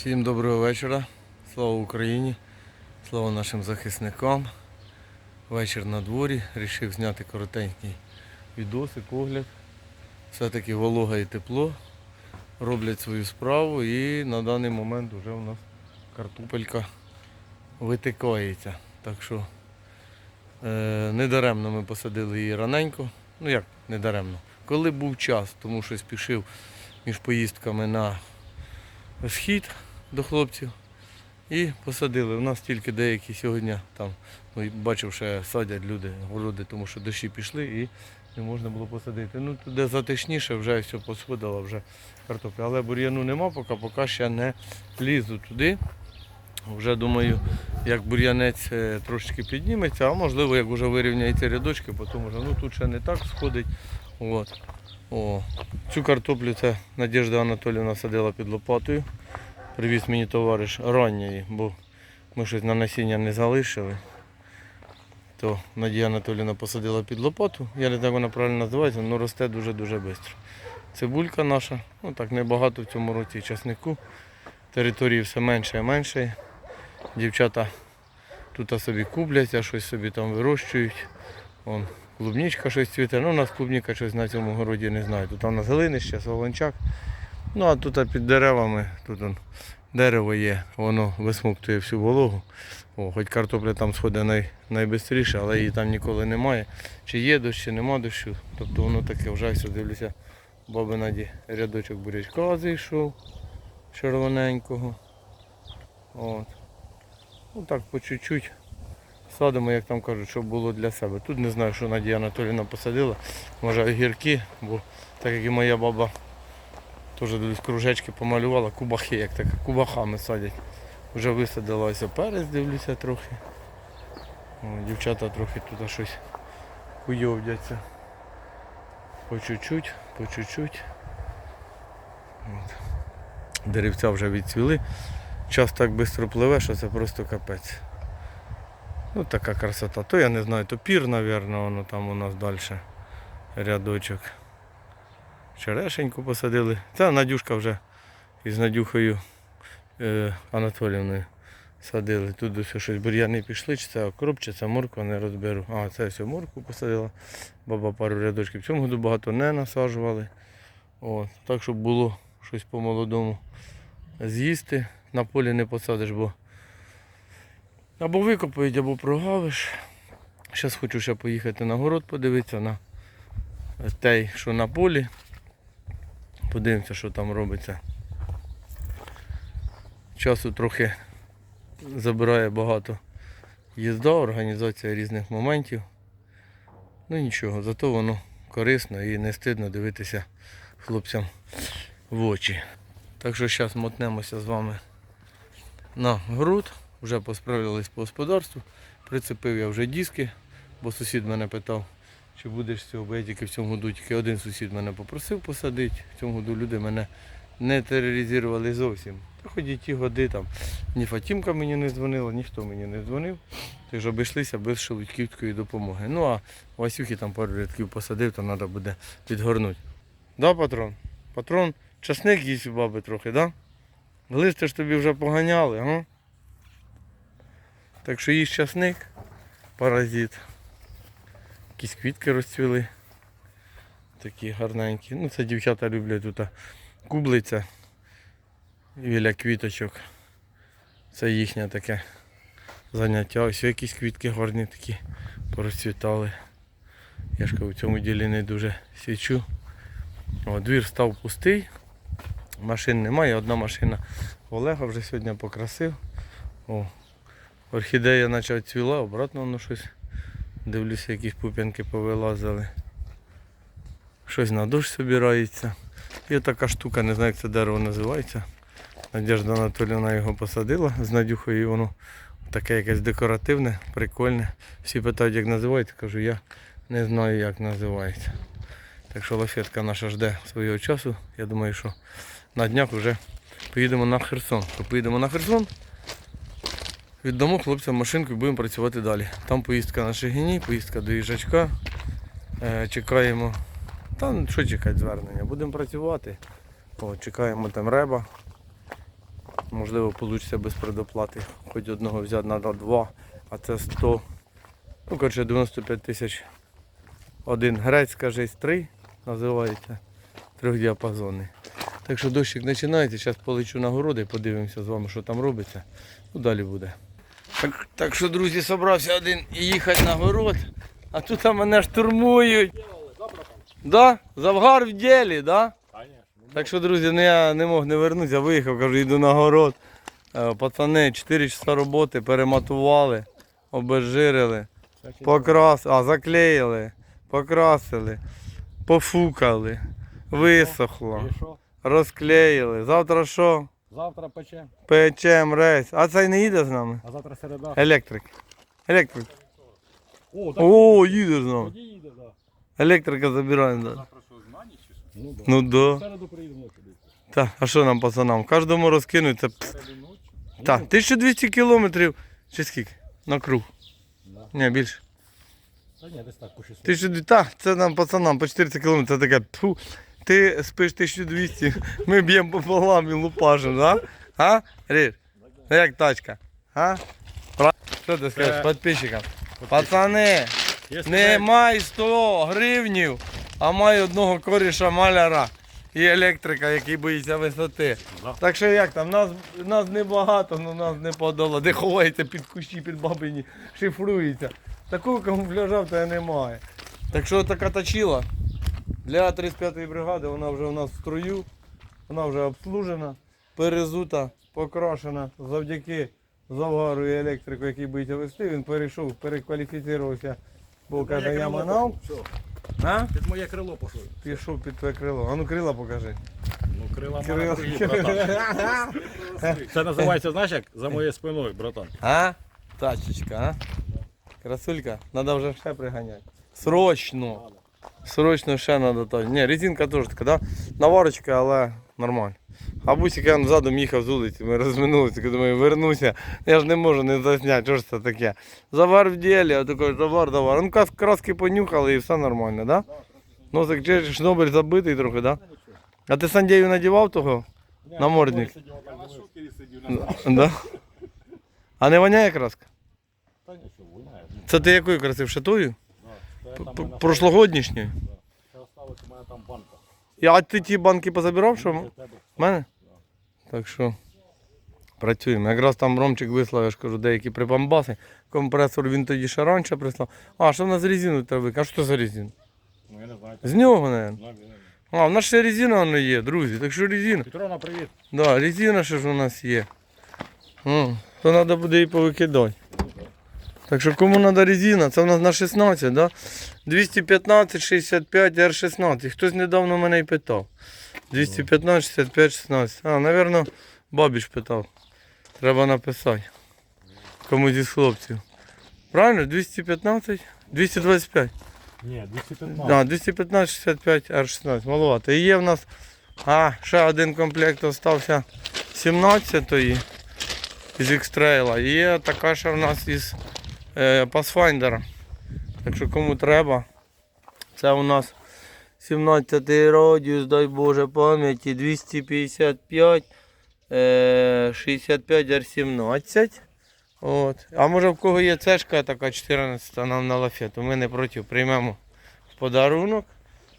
Всім доброго вечора. Слава Україні, слава нашим захисникам. Вечір на дворі. Рішив зняти коротенький відосик, огляд. Все-таки волога і тепло роблять свою справу і на даний момент вже у нас картопелька витикається. Так що е, недаремно ми посадили її раненько. Ну як недаремно? Коли був час, тому що спішив між поїздками на схід до хлопців і посадили. У нас тільки деякі сьогодні там, ну, бачив, ще садять люди городи, тому що дощі пішли і не можна було посадити. Ну, туди затишніше, вже все посходило, вже картопля. Але бур'яну нема, поки, поки ще не лізу туди. Вже думаю, як бур'янець е, трошечки підніметься, а можливо, як вже вирівняється рядочки, потім вже ну тут ще не так сходить. От. О, цю картоплю це Надежда Анатоліївна садила під лопатою. Привіз мені товариш ранньої, бо ми щось на насіння не залишили. То Надія Анатоліївна посадила під лопату. Я не знаю, вона правильно називається, але росте дуже-дуже швидко. Цибулька наша, ну так небагато в цьому році часнику. Території все менше і менше. Дівчата тут собі купляться, щось собі там вирощують. Вон, клубничка щось цвіте. Ну, у нас клубніка щось на цьому городі не знаю. Тут у нас глинище, солончак. Ну а тут під деревами, тут он, дерево є, воно висмоктує всю вологу. О, хоч картопля там сходить най, найбистріше, але її там ніколи немає. Чи є дощ, чи нема дощу. Тобто воно таке вже дивлюся. Баби Наді рядочок бурячка зайшов червоненького. От. Ну так по чуть-чуть садимо, як там кажуть, щоб було для себе. Тут не знаю, що Надія Анатоліївна посадила. Може огірки, бо так як і моя баба теж десь кружечки помалювала, кубахи, як так, кубахами садять. Вже висадила ось перець, дивлюся трохи. О, дівчата трохи тут щось куйовдяться. По чуть-чуть, по чуть-чуть. Деревця вже відцвіли. Час так швидко пливе, що це просто капець. Ну така красота. То я не знаю, то пір, мабуть, воно там у нас далі рядочок. Черешеньку посадили. Це Надюшка вже із Надюхою е, Анатоліївною садили. Тут ось щось бур'яни пішли, чи це окроп, чи це морква, не розберу. А, це все моркву посадила. Баба пару рядочків. В цьому году багато не насаджували. От. Так, щоб було щось по-молодому з'їсти. На полі не посадиш, бо або викопають, або прогавиш. Зараз хочу ще поїхати на город, подивитися на той, що на полі. Подивимося, що там робиться. Часу трохи забирає багато їзда, організація різних моментів. Ну нічого, зато воно корисно і не стидно дивитися хлопцям в очі. Так що зараз мотнемося з вами на груд. Вже посправлялись по господарству. Прицепив я вже диски, бо сусід мене питав, чи будеш цього, бо я тільки в цьому году тільки один сусід мене попросив посадити. В цьому году люди мене не тероризували зовсім. Та хоч і ті годи там ні Фатімка мені не дзвонила, ніхто мені не дзвонив. Тож обійшлися без шелудьківської допомоги. Ну а Васюхи там пару рядків посадив, то треба буде підгорнути. Да, патрон? Патрон, часник їсть у баби трохи, да? Листи ж тобі вже поганяли, га? Так що їсть часник, паразит. Якісь квітки розцвіли. Такі гарненькі. Ну це дівчата люблять тут кублиця біля квіточок. Це їхнє таке заняття. Ось якісь квітки гарні такі порозцвітали. Я ж кажу, в цьому ділі не дуже січу. О, двір став пустий. Машин немає, одна машина Олега вже сьогодні покрасив. О, орхідея наче цвіла, обратно воно щось. Дивлюся, якісь пуп'янки повилазили. Щось на дощ збирається. Є така штука, не знаю, як це дерево називається. Надежда Анатоліївна його посадила з Надюхою, і воно таке якесь декоративне, прикольне. Всі питають, як називається, кажу, я не знаю, як називається. Так що лафетка наша жде свого часу. Я думаю, що на днях вже поїдемо на Херсон. Поїдемо на Херсон, віддамо хлопцям машинку і будемо працювати далі. Там поїздка на Шегині, поїздка до їжачка. Е, чекаємо. Та ну, що чекати звернення? Будемо працювати. О, чекаємо там реба. Можливо, вийде без предоплати. Хоч одного взяти, треба два, а це 100. Ну, коротше, 95 тисяч. Один грець, каже, три називається. Трьохдіапазонний. Так що дощик починається, зараз полечу на городи, подивимося з вами, що там робиться. Ну, далі буде. Так, так що, друзі, зібрався один і їхати на город, а тут мене штурмують. Да? Завгар в ділі, да? Так що, друзі, ну я не мог не вернутися, виїхав, кажу, йду на город. Е, Пацани, 4 часа роботи перематували, обезжирили, покрасили, а, заклеїли, покрасили, пофукали, висохло, розклеїли. Завтра що? Завтра пече, Печем рейс. А цей не їде з нами? а завтра середа. Електрик. Електрик. О, так О, їде з нами. тоді їде, да. Електрика забираємо. Да. Завтра що, знані чи що? Ну, да. Ну да. Середу приїдемо десь. Так, а що нам пацанам? Кожному розкинуть це. Ночі? Так, 1200 кілометрів. Чи скільки? На круг. Да. Ні, більше. Та ні, десь так по 600. 1200, так, це нам пацанам по 40 кілометрів. Це таке, пфу, ти спиш 1200, ми б'ємо пополам і лупашимо, да? А? Ріж? Ну як тачка? А? Що ти скажеш підписчикам? Пацани, Якщо не май 100 гривнів, а май одного коріша маляра і електрика, який боїться висоти. Да. Так що як там, нас, нас небагато, але нас не подало. Де ховається під кущі, під бабині, шифрується. Такого камуфляжа в тебе немає. Так що така точила. Для 35-ї бригади вона вже у нас в строю, вона вже обслужена, перезута, покрашена завдяки завгару і електрику, який боїться вести. Він перейшов, перекваліфіцірувався, бо каже, я манав. А? Під моє крило пішло. Пішов під твоє крило. А ну крила покажи. Ну, крила Крила. братан. Це називається, знаєш як? За моєю спиною, братан. А? Тачечка, а? Красулька, надо вже ще приганяти. Срочно. Срочно ще треба то. Ні, резинка теж така, да? Наварочка, але нормально. А бусик я задом їхав з вулиці, ми розминулися, думаю, вернуся. Я ж не можу не засняти, що ж це таке. Завар в ділі, а такий завар, завар. Ну краски понюхали і все нормально, да? Носик чи шнобель забитий трохи, да? А ти Сандєю надівав того? Намордник. Да? А не воняє краска? Та нічого, воняє. Це ти якою красив? Шатою? Це П- там п- мене- Прошлогоднішньою? Це осталось у мене там банка. Я- А ти ті банки позабирав, що? В мене? Так що працюємо. Якраз там Ромчик вислав, я ж кажу, деякі припамбаси. Компресор він тоді ще раніше прислав. А, що в нас резину треба? А що це за резина? Ну, я не знаю. З нього, мабуть. А, в нас ще резина воно є, друзі. Так що резина. Петровна, привіт. Да, резина ще ж у нас є. То треба буде її повикидати. Так що кому треба резина, це у нас на 16, да? 215, 65, R16. Хтось недавно мене й питав. 215, 65, 16. А, напевно, бабіч питав. Треба написати. Комусь із хлопців. Правильно? 215, 225. Ні, 215. Да, 215, 65, R16. Маловато. І є в нас а, ще один комплект остався 17-ї із X-Trail. Є така ще в нас із Pathfinder. Так що кому треба. Це у нас 17-й радіус, дай Боже пам'яті, 255, е, 65 R17. От. А може в кого є цешка така 14 нам на лафету, ми не проти, приймемо в подарунок.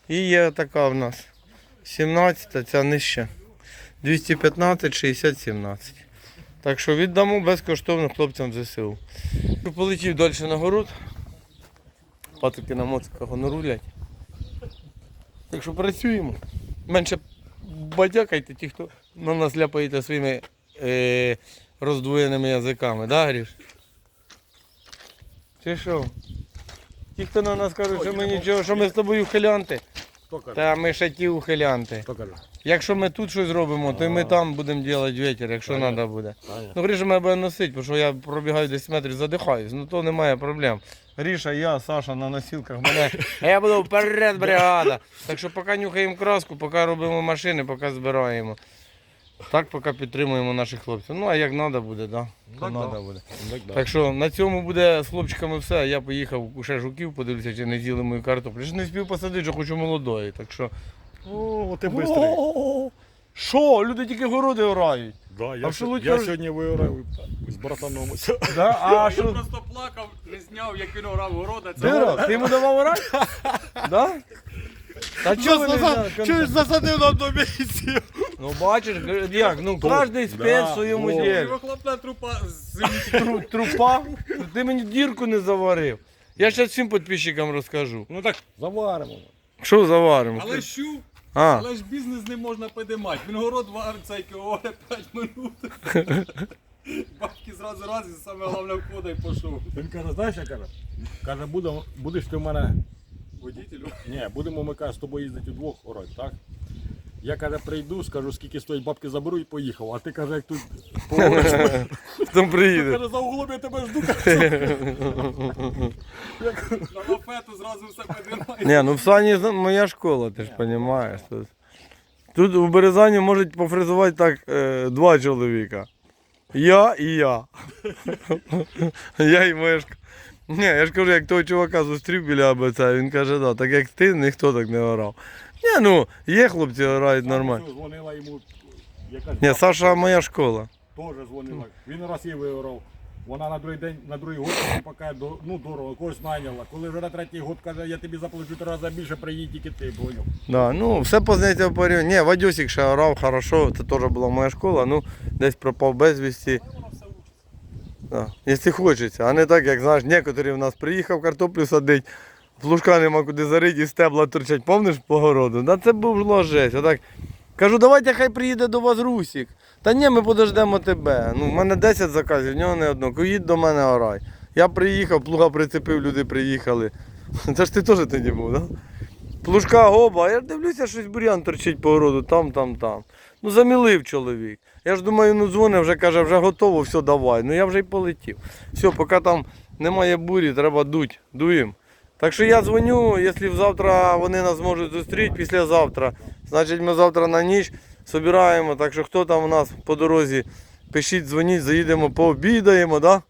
І є така в нас 17, ця нижча. 215, 60, 17. Так що віддамо безкоштовно хлопцям ЗСУ. Полетів далі на город. Патики на моциках рулять. Так що працюємо. Менше бадякайте ті, хто на нас ляпаєте своїми е, роздвоєними язиками, да, Гріш? Чи що? Ті, хто на нас кажуть, що ми нічого, що ми з тобою ухилянти, Хто каже? та ми ще ті ухилянти. Хто каже? Якщо ми тут щось робимо, то і ми там будемо робити вітер, якщо треба буде. Таня. Ну, Гріша мене буде носити, бо що я пробігаю 10 метрів, задихаюсь, ну то немає проблем. Гріша, я, Саша на носілках мене. А я буду вперед, бригада. Так що поки нюхаємо краску, поки робимо машини, поки збираємо. Так, поки підтримуємо наших хлопців. Ну, а як треба буде, да? то Так, да. треба буде. Так, да. Так що на цьому буде з хлопчиками все. Я поїхав ще жуків, подивлюся, чи не з'їли мою картоплю. Ж не спів посадити, що хочу молодої. Так що. О, ти бистрий. О, Що? Люди тільки городи орають. Да, А я, в сьо- Шелудько я сьогодні виграв з братаном. ось. Да? А Він що? просто плакав, не зняв, як він орав города. Це ти йому давав орати? Да? Та чого ви не взяли засадив на одному місці? Ну бачиш, як, ну кожен спец в своєму во. ділі. вихлопна трупа з. Тру- Трупа, ти мені дірку не заварив. Я зараз всім підписчикам розкажу. Ну так, заваримо. Що заваримо? Але щу, А, але ж бізнес не можна підіймати. Він город варить цей оре 5 минут. Бабки зразу раз і саме головне входа і пішов. Він каже, знаєш, що каже? Каже, буде, будеш ти в мене. Водителю. Ні, будемо ми каже, з тобою їздити удвох орати, так? Я каже, прийду, скажу, скільки стоїть бабки заберу і поїхав. А ти каже, як тут поговориш, хто приїде? каже, за углом я тебе жду. На лафету зразу все підіймає. Ні, ну в Сані зна- моя школа, ти ж розумієш. Тут, тут у Березані можуть пофризувати так е, два чоловіка. Я і я. я і моя школа. Ні, я ж кажу, як того чувака зустрів біля АБЦ, він каже, да, так як ти, ніхто так не орав. Ні, ну, є хлопці грають нормально. Дзвонила йому якась Ні, Саша моя школа. теж дзвонила. Він раз її виграв. Вона на другий день, на другий год поки до, ну, дорого, когось найняла. Коли вже на третій год каже, я тобі заплачу три рази більше, приїдь тільки ти, поняв. Да, ну, все познається в порівнянні. Ні, Вадюсик ще орав, хорошо, це теж була моя школа, ну, десь пропав безвісті. Воно все учиться. Да. Якщо хочеться, а не так, як знаєш, некоторі в нас приїхав картоплю садить, плужка нема куди зарити і стебла торчать, помниш по городу? Да це був жесть. Отак. Кажу, давайте хай приїде до вас Русік. Та ні, ми подождемо тебе. Ну, в мене 10 заказів, в нього не одного. Їдь до мене орай. Я приїхав, плуга прицепив, люди приїхали. Це ж ти теж тоді був, так? Да? Плужка гоба, я дивлюся, щось бур'ян торчить по городу, там, там, там. Ну замілив чоловік. Я ж думаю, ну дзвонить, вже каже, вже готово, все, давай. Ну я вже й полетів. Все, поки там немає бурі, треба дуть, дуємо. Так що я дзвоню, якщо завтра вони нас зможуть зустріти, післязавтра, значить ми завтра на ніч збираємо. Так що хто там у нас по дорозі, пишіть, дзвоніть, заїдемо, пообідаємо, да?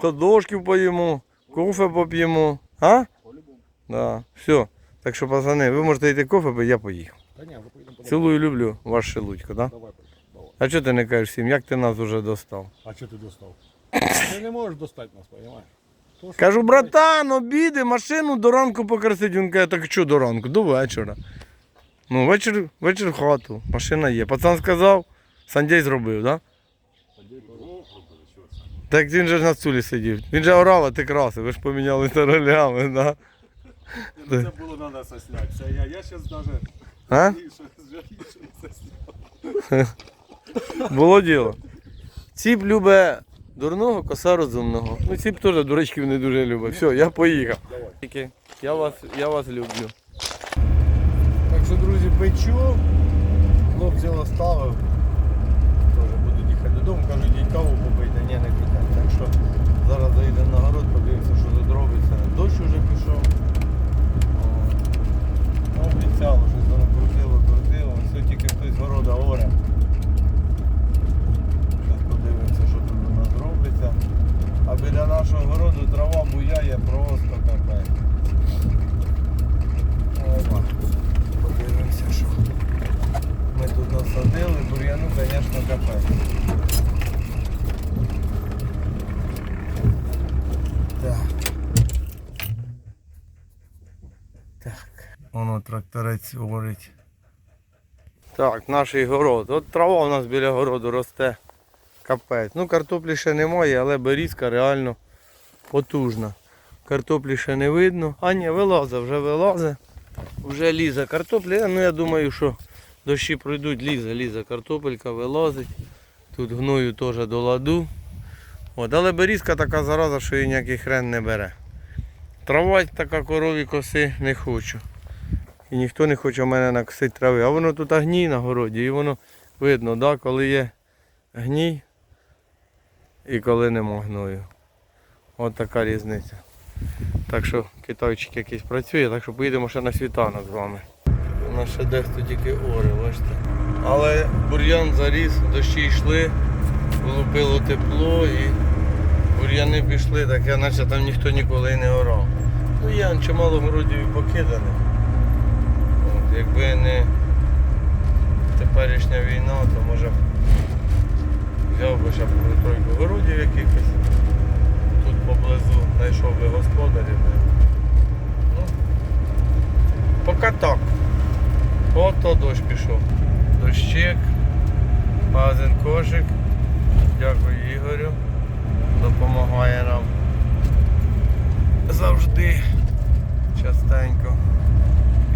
Кладошків поїмо, кофе поп'ємо. А? Да. Все. Так що, пацани, ви можете йти кофе, пити, я поїхав. Та ні, вже поїдемо. Цілую, люблю, ваш шелудько, да? Давай, давай. А чого ти не кажеш всім, як ти нас уже достав? А що ти достав? Ти не можеш достати нас, розумієш? То, Кажу, братан, обіди, машину до ранку покрасить. Він каже, так що до ранку? До вечора. Ну, вечір, вечір в хату, машина є. Пацан сказав, Сандей зробив, так? Да? Так він же ж на стулі сидів. Він же орав, а ти красив, ви ж помінялися ролями, да? Це було треба сосняти. Це я, я зараз навіть А? що. Було діло. Ціп любить дурного, коса розумного. Ну, ціп теж дурачків не дуже любить. Все, я поїхав. Тільки Я вас, я вас люблю. Так що, друзі, печу. Хлопці оставив. Теж будуть їхати додому, кажуть, їдь каву попити, ні, не піде. Так що зараз заїдемо на город, подивимося, що тут робиться. Дощ уже пішов. Обіцяло, щось воно крутило, крутило. Все тільки хтось города оре. Зараз подивимося, що тут у нас робиться. А біля нашого городу трава буяє просто капець. Опа. Подивимося, що ми тут насадили, бур'яну, звісно, капець. Так. Так. Воно тракторець говорить. Так, наш город. От трава у нас біля городу росте. Капець. Ну, картоплі ще немає, але берізка реально потужна. Картоплі ще не видно. А ні, вилазить, вже вилазить. Вже лізе картопля. Ну я думаю, що дощі пройдуть, лізе, лізе картопелька, вилазить. Тут гною теж до ладу. От, але берізка така зараза, що її ніякий хрен не бере. Трава така корові коси не хочу. І ніхто не хоче в мене накосити трави. А воно тут гній на городі, і воно видно, да, коли є гній і коли нема гною. От така різниця. Так що китайчик якийсь працює, так що поїдемо ще на світанок з вами. У нас ще дехто тільки ори, бачите. Але бур'ян заріс, дощі йшли, влупило тепло і бур'яни пішли, так я наче там ніхто ніколи не орав. Ну є чимало городів і покиданих. Якби не теперішня війна, то може взяв би ще тройку городів якихось. Тут поблизу знайшов би господарів. Ну, поки так. Ото дощ пішов. Дощик, магазин кошик. Дякую Ігорю. Допомагає нам завжди частенько.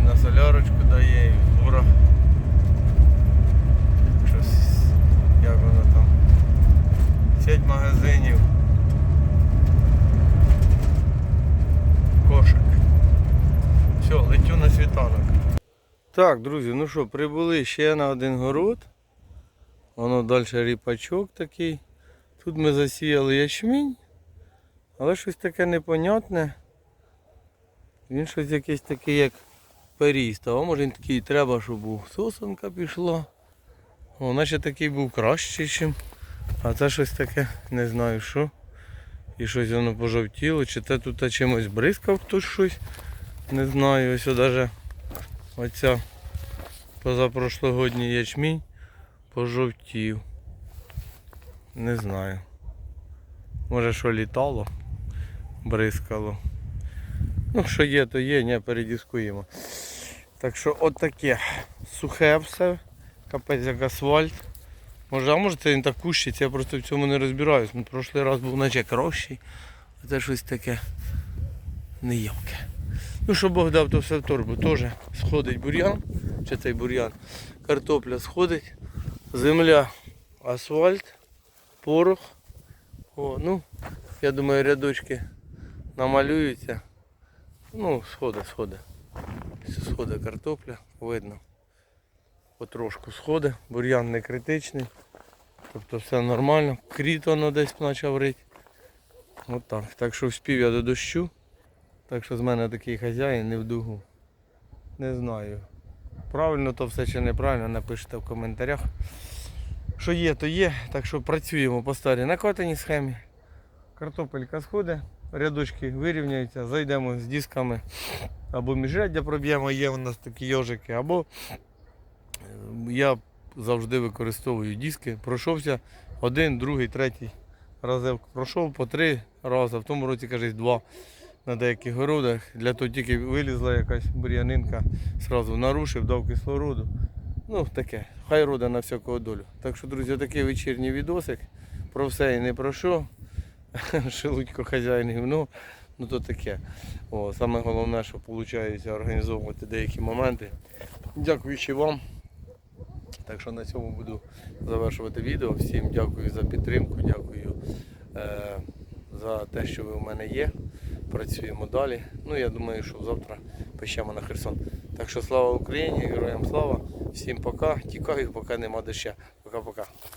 На солярочку дає, і в. Щось, як воно там. Сеть магазинів. Кошик. Все, летю на світанок. Так, друзі, ну що, прибули ще на один город. Воно далі ріпачок такий. Тут ми засіяли ячмінь, але щось таке непонятне. Він щось якийсь такий, як періст. А може він такий треба, щоб був. Сосенка пішла. О, наче такий був кращий, чим. А це щось таке, не знаю що. І щось воно пожовтіло, чи це тут чимось бризкав хтось щось. Не знаю, ось навіть оця позапрошлогодній ячмінь пожовтів. Не знаю. Може що літало, бризкало. Ну, що є, то є, не передіскуємо. Так що от таке. Сухе все, капець як асфальт. Може, а може це він так кущиться, я просто в цьому не розбираюсь. Ну, прошлий раз був наче кращий, а це щось таке неявке. Ну що Бог дав, то все в торбу. Теж сходить бур'ян, чи цей бур'ян, картопля сходить, земля, асфальт, порох. О, ну, я думаю, рядочки намалюються. Ну, сходить, сходить. Сходить картопля, видно. Потрошку сходить, бур'ян не критичний. Тобто все нормально. Кріт воно десь почав рити. От так. Так що вспів я до дощу. Так що з мене такий хазяїн не в дугу. Не знаю. Правильно то все чи неправильно, напишіть в коментарях. Що є, то є. Так що працюємо по старій накатаній схемі. Картопелька сходить, рядочки вирівняються, зайдемо з дисками або міжряддя проб'ємо, є у нас такі йожики, або е, я завжди використовую диски. Пройшовся один, другий, третій разів. Пройшов по три рази, в тому році, кажуть, два на деяких городах. Для того тільки вилізла якась бур'янинка, сразу нарушив, дав кислороду. Ну, таке, хай рода на всякого долю. Так що, друзі, такий вечірній відосик. Про все і не про що. Шелудько хазяїн гівно, ну то таке. О, саме головне, що виходить організовувати деякі моменти. Дякуючи вам. Так що на цьому буду завершувати відео. Всім дякую за підтримку, дякую е, за те, що ви в мене є. Працюємо далі. Ну я думаю, що завтра пищемо на Херсон. Так що слава Україні, героям слава, всім пока. Тікаю, поки нема доща. Пока-пока.